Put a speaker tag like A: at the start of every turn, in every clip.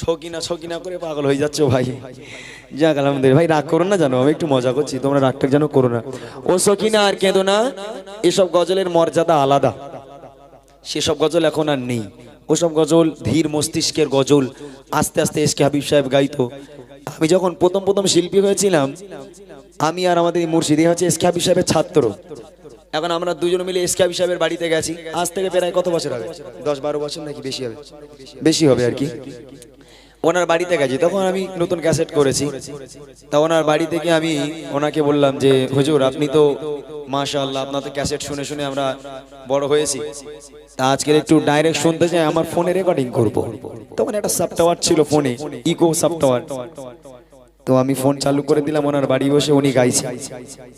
A: ছকিনা ছকিনা করে পাগল হয়ে যাচ্ছে ভাই। যাক, আলহামদুলিল্লাহ। ভাই, রাগ করো না জানো? আমি একটু মজা করছি। তোমরা রাগটা যেন করো না। ও সকিনা আর কেঁদো না। এসব গজলের মর্যাদা আলাদা। সেসব গজল এখন আর নেই। ওসব গজল ধীর মস্তিষ্কের গজল। আস্তে আস্তে এসকে হাবিব সাহেব গাইতো। আমি যখন প্রথম প্রথম শিল্পী হয়েছিলাম, আমি আর আমাদের মুর্শিদি হচ্ছে এসকে হাবিব সাহেবের ছাত্র। এখন আমরা দুজন মিলে এসকে হাবিব সাহেবের বাড়িতে গেছি। আজ থেকে প্রায় কত বছর হবে? দশ, বারো বছর নাকি বেশি হবে? বেশি হবে আর কি। ওনার বাড়িতে গেছি, তখন আমি নতুন ক্যাসেট করেছি। তা ওনার বাড়ি থেকে আমি ওনাকে বললাম যে, হুজুর, আপনি তো, মাশাআল্লাহ আপনার তো ক্যাসেট শুনে শুনে আমরা বড় হয়েছি। তা আজকের একটু ডাইরেক্ট শুনতে চাই, আমার ফোনে রেকর্ডিং করব। তখন একটা সাবটাওয়ার ছিল ফোনে ইকো সাবটাওয়ার তো আমি ফোন চালু করে দিলাম, ওনার বাড়ি বসে উনি গাইছে।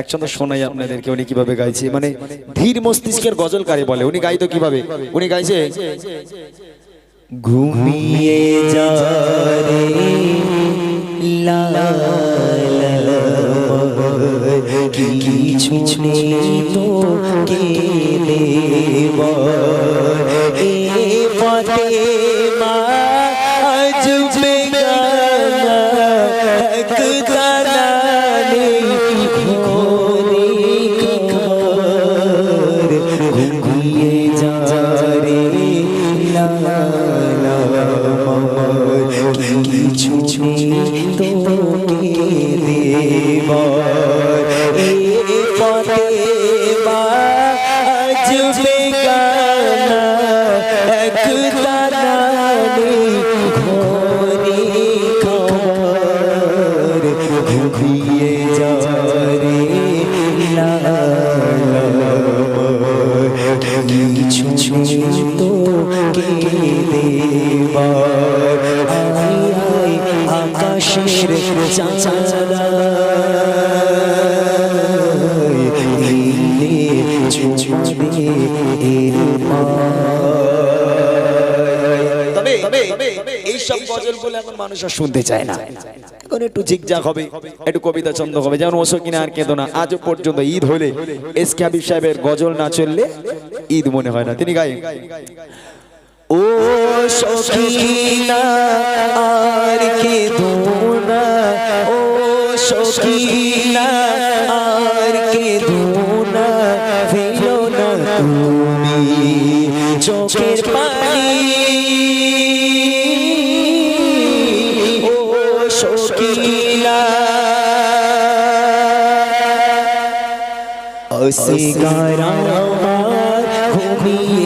A: একসঙ্গে শোনাই আপনাদেরকে উনি কীভাবে গাইছে। মানে ধীর মস্তিষ্কের গজল কারে বলে, উনি গাইতো কীভাবে? উনি গাইছে ঘুমিয়ে যা রে লা লা লা কিছু নেই তো দেব। এ পথে মা আজ বেগানা এক নেই ঘোরে খবর ঘুমিয়ে যা কিছু তো কে আই আকাশের চাঁদা তবে এই এখন মানুষ আর শুনতে চায় না। এখন একটু ঝিকঝাক হবে একটু কবিতা ছন্দ হবে যেমন ওসো কিনা আর কেঁদো না আজও পর্যন্ত ঈদ হলে এস কে হাবিব সাহেবের গজল না চললে ঈদ মনে হয় না। তিনি গায়ে ও সখিনা আর কে দোনা ও সখিনা আর কে দোনা না তুমি? চোখের পানি। ও সখিনা অসিগার ঘুমিয়ে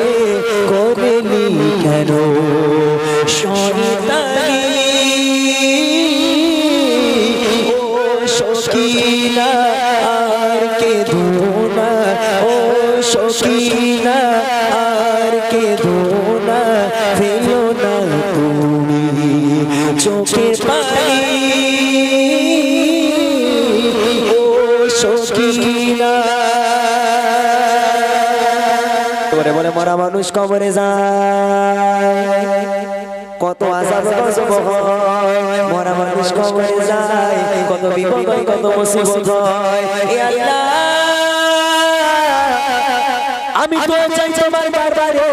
A: কেন শয়তানি। বলে বলে মরা মানুষ কবরে যায়। কত আজাব গজব হয় মরা মানুষ কবরে যায়। কত বিপদ কত মুসিবত হয়। এ আল্লাহ, আমি তো চাই তোমার বারবারে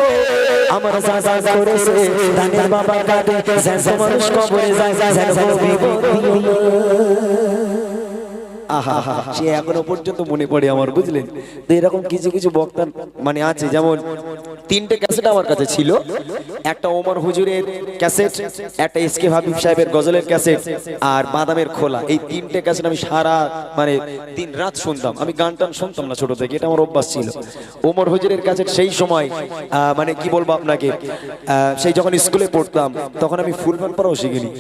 A: আমার সাজা করেছে, ধানের বাবা কাটে, যেন মানুষ কবরে যায়, যেন বিপদ আহা সে এখনও পর্যন্ত মনে পড়ে আমার, বুঝলেন? তো এরকম কিছু কিছু বক্তা মানে আছে, যেমন তিনটে ক্যাসেট আমার কাছে ছিল। একটা ওমর হুজুরের ক্যাসেট, একটা এস কে হাবিব সাহেবের গজলের ক্যাসেট আর বাদামের খোলা। এই তিনটে ক্যাসেট আমি সারা মানে দিন রাত শুনতাম। আমি গান টান শুনতাম না ছোট থেকে, এটা আমার অভ্যাস ছিল। ওমর হুজুরের ক্যাসেট সেই সময় মানে কি বলব আপনাকে সেই যখন স্কুলে পড়তাম, তখন আমি ফুল প্যান্ট পরাও শিখিনি।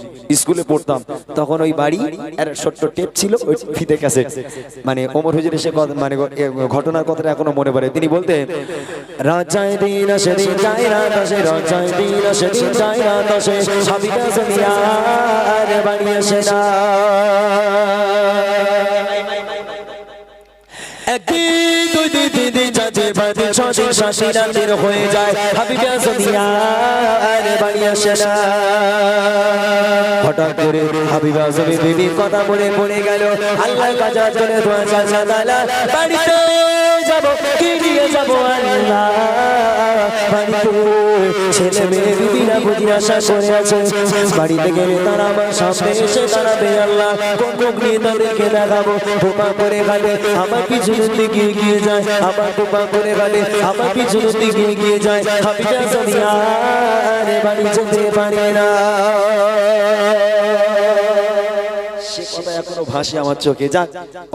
A: স্কুলে পড়তাম, তখন ওই বাড়ি, একটা ছোট্ট টেপ ছিল, ওই ফিতে ক্যাসেট। মানে ওমর হুজুরের সে মানে ঘটনার কথাটা এখনও মনে পড়ে। তিনি বলতেন, রাজায় দিন আসে, দিন রাত আসে রাজায় দিন আসে, দিন রাত আসে। হাবিবা জমিয়া, আর বাড়ি আসে না। হয়ে যায়। হঠাৎ করে হাবিবা জমি বিবির কথা মনে পড়ে গেল। আল্লাহ কাজা চলে দোয়া চাচা দালা বাড়িতে যাব কি নিয়ে যাব আল্লাহ। ছেলে মেয়ে বিবিরা বুঝি আশা করে আছে। বাড়িতে গেলে তারা আমার সামনে এসে দাঁড়াবে আল্লাহ। কোন কোন নিয়ে তাদেরকে দেখাবো? বোপা করে গালে আমার পিছনের দিকে এগিয়ে যায়। আমার বোপা করে গালে আমার পিছনের দিকে এগিয়ে যায়। বাড়ি যেতে পারে না।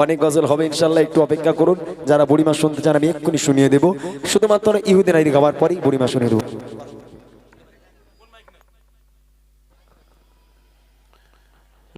A: অনেক গজল হবে ইনশাল্লাহ একটু অপেক্ষা করুন। যারা বুড়িমা শুনতে চান, আমি এক্ষুনি শুনিয়ে দেবো। শুধুমাত্র ইহুদিন আইডি গাওয়ার পরই বুড়িমা শুনে দেবো।